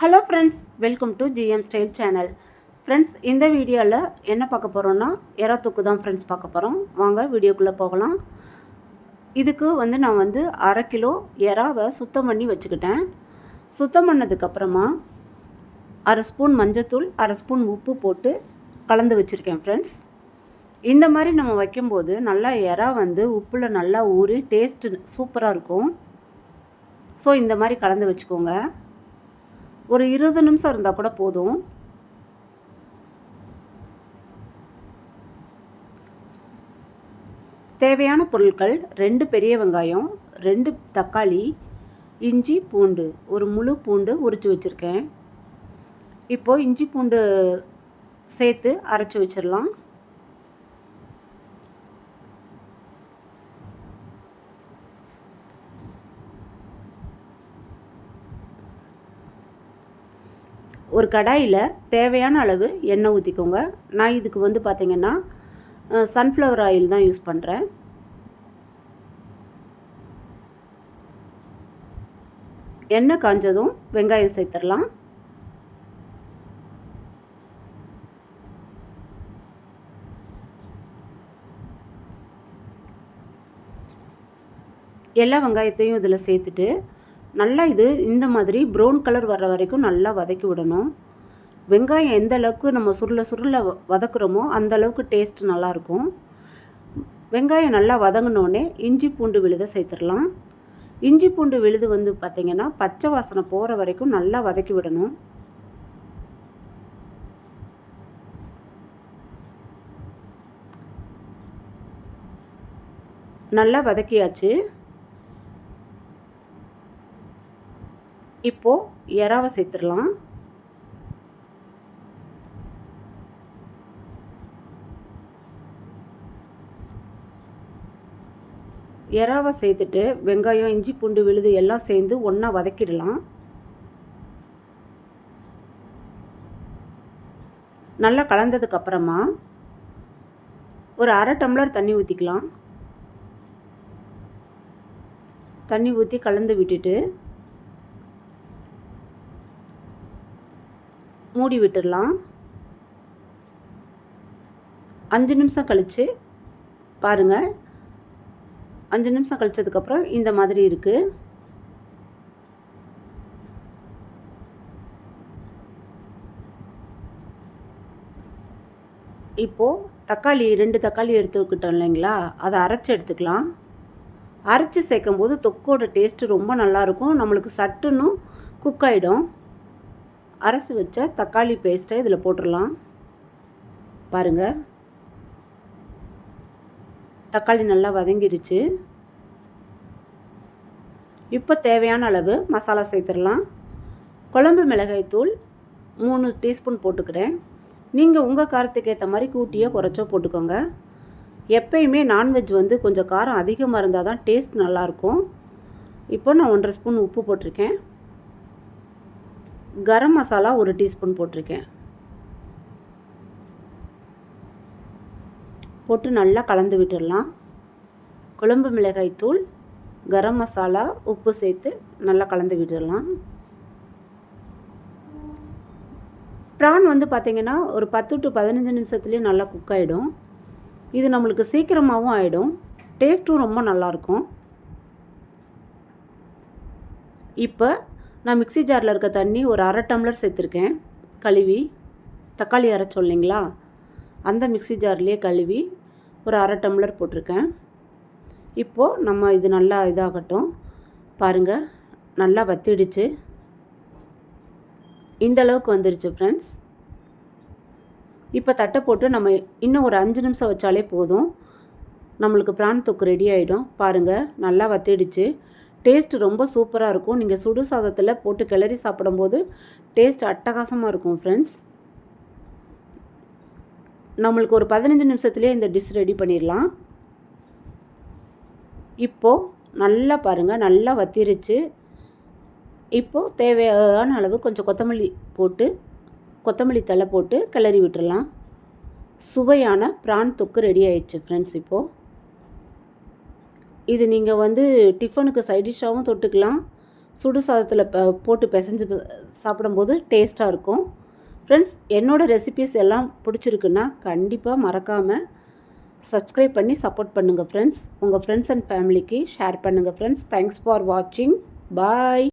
Hello friends welcome to GM style channel friends இந்த வீடியோவில் என்ன பார்க்க போகிறோன்னா எறா தூக்கு தான் ஃப்ரெண்ட்ஸ் பார்க்க போகிறோம் வாங்க வீடியோக்குள்ளே போகலாம். இதுக்கு வந்து நான் வந்து அரை கிலோ எறாவை சுத்தம் பண்ணி வச்சுக்கிட்டேன். சுத்தம் பண்ணதுக்கப்புறமா அரை ஸ்பூன் மஞ்சத்தூள் அரை ஸ்பூன் உப்பு போட்டு கலந்து வச்சுருக்கேன் ஃப்ரெண்ட்ஸ் இந்த மாதிரி நம்ம வைக்கும்போது நல்லா எறா வந்து உப்பில் நல்லா ஊறி டேஸ்ட்டு சூப்பராக இருக்கும். ஸோ இந்த மாதிரி கலந்து வச்சுக்கோங்க. ஒரு இருபது நிமிஷம் இருந்தால் கூட போதும். தேவையான பொருட்கள் ரெண்டு பெரிய வெங்காயம் ரெண்டு தக்காளி இஞ்சி பூண்டு. ஒரு முழு பூண்டு உரித்து வச்சுருக்கேன். இப்போது இஞ்சி பூண்டு சேர்த்து அரைச்சி வச்சிடலாம். ஒரு கடாயில் தேவையான அளவு எண்ணெய் ஊற்றிக்கோங்க நான் இதுக்கு வந்து பார்த்திங்கன்னா சன்ஃப்ளவர் ஆயில் தான் யூஸ் பண்ணுறேன் எண்ணெய் காஞ்சதும் வெங்காயம் சேர்த்துடலாம். எல்லா வெங்காயத்தையும் இதில் சேர்த்துட்டு நல்லா இது இந்த மாதிரி ப்ரௌன் கலர் வர்ற வரைக்கும் நல்லா வதக்கி விடணும். வெங்காயம் எந்த அளவுக்கு நம்ம சுருள சுருள வதக்குறோமோ அந்த அளவுக்கு டேஸ்ட் நல்லாயிருக்கும் வெங்காயம் நல்லா வதங்கினோடனே இஞ்சி பூண்டு விழுத சேர்த்துடலாம். இஞ்சி பூண்டு விழுது வந்து பார்த்திங்கன்னா பச்சை வாசனை போகிற வரைக்கும் நல்லா வதக்கி விடணும். நல்லா வதக்கியாச்சு. இப்போது எறாவை சேர்த்துடலாம். எறாவை சேர்த்துட்டு வெங்காயம் இஞ்சி பூண்டு விழுது எல்லாம் சேர்ந்து ஒன்றா வதக்கிடலாம். நல்லா கலந்ததுக்கப்புறமா ஒரு அரை டம்ளர் தண்ணி ஊற்றிக்கலாம் தண்ணி ஊற்றி கலந்து விட்டுட்டு மூடி விட்டுடலாம். அஞ்சு நிமிஷம் கழித்து பாருங்கள் அஞ்சு நிமிஷம் கழிச்சதுக்கப்புறம் இந்த மாதிரி இருக்குது இப்போது தக்காளி ரெண்டு தக்காளி எடுத்துக்கிட்டோம் இல்லைங்களா? அதை அரைச்சி எடுத்துக்கலாம். அரைச்சி சேர்க்கும் போது தொக்கோட டேஸ்ட்டு ரொம்ப நல்லாயிருக்கும் நம்மளுக்கு சட்டுன்னு குக் ஆகிடும் அரைச்சி வச்ச தக்காளி பேஸ்ட்டை இதில் போட்டுடலாம் பாருங்கள் தக்காளி நல்லா வதங்கிருச்சு. இப்போ தேவையான அளவு மசாலா சேர்த்துடலாம் குழம்பு மிளகாய் தூள் மூணு டீஸ்பூன் போட்டுக்கிறேன். நீங்கள் உங்கள் காரத்துக்கு ஏற்ற மாதிரி கூட்டியோ குறைச்சோ போட்டுக்கோங்க. எப்பயுமே நான்வெஜ் வந்து கொஞ்சம் காரம் அதிகமாக இருந்தால் தான் டேஸ்ட் நல்லாயிருக்கும் இப்போ நான் ஒன்றரை ஸ்பூன் உப்பு போட்டிருக்கேன். கரம் மசாலா ஒரு டீஸ்பூன் போட்டிருக்கேன். போட்டு நல்லா கலந்து விட்டுடலாம். குழம்பு மிளகாய் தூள் கரம் மசாலா உப்பு சேர்த்து நல்லா கலந்து விட்டுடலாம். ப்ரான் வந்து பார்த்திங்கன்னா ஒரு பத்து டு பதினஞ்சு நிமிஷத்துலேயே நல்லா குக் ஆகிடும் இது நம்மளுக்கு சீக்கிரமாகவும் ஆகிடும் டேஸ்ட்டும் ரொம்ப நல்லாயிருக்கும் இப்போ நான் மிக்சி ஜாரில் இருக்க தண்ணி ஒரு அரை டம்ளர் சேர்த்துருக்கேன். கழுவி. தக்காளி அரைச்சோம் இல்லைங்களா? அந்த மிக்சி ஜார்லேயே கழுவி ஒரு அரை டம்ளர் போட்டிருக்கேன். இப்போது நம்ம இது நல்லா இதாகட்டும். பாருங்கள் நல்லா வத்திடுச்சு. இந்த அளவுக்கு வந்துடுச்சு ஃப்ரெண்ட்ஸ் இப்போ தட்டை போட்டு நம்ம இன்னும் ஒரு அஞ்சு நிமிஷம் வச்சாலே போதும். நம்மளுக்கு பிரான் தொக்கு ரெடி ஆகிடும் பாருங்கள் நல்லா வத்திடுச்சு. டேஸ்ட் ரொம்ப சூப்பராக இருக்கும். நீங்கள் சுடு சாதத்தில் போட்டு கிளறி சாப்பிடும்போது டேஸ்ட் அட்டகாசமாக இருக்கும் ஃப்ரெண்ட்ஸ் நம்மளுக்கு ஒரு பதினஞ்சு நிமிஷத்துலேயே இந்த டிஷ் ரெடி பண்ணிடலாம். இப்போது நல்லா பாருங்கள் நல்லா வத்திருச்சு. இப்போது தேவையான அளவு கொஞ்சம் கொத்தமல்லி போட்டு கொத்தமல்லி தலை போட்டு கிளறி விட்டுடலாம் சுவையான ப்ரான் தொக்கு ரெடி ஆயிடுச்சு ஃப்ரெண்ட்ஸ் இப்போது இது நீங்கள் வந்து டிஃபனுக்கு சைடிஷ்ஷாகவும் தொட்டுக்கலாம். சுடு சாதத்தில் ப போட்டு பிசைஞ்சு சாப்பிடும்போது டேஸ்ட்டாக இருக்கும். ஃப்ரெண்ட்ஸ் என்னோடய ரெசிபிஸ் எல்லாம் பிடிச்சிருக்குன்னா கண்டிப்பாக மறக்காமல் சப்ஸ்கிரைப் பண்ணி சப்போர்ட் பண்ணுங்கள் ஃப்ரெண்ட்ஸ் உங்கள் ஃப்ரெண்ட்ஸ் அண்ட் ஃபேமிலிக்கு ஷேர் பண்ணுங்கள் ஃப்ரெண்ட்ஸ் தேங்க்ஸ் ஃபார் வாட்சிங் பாய்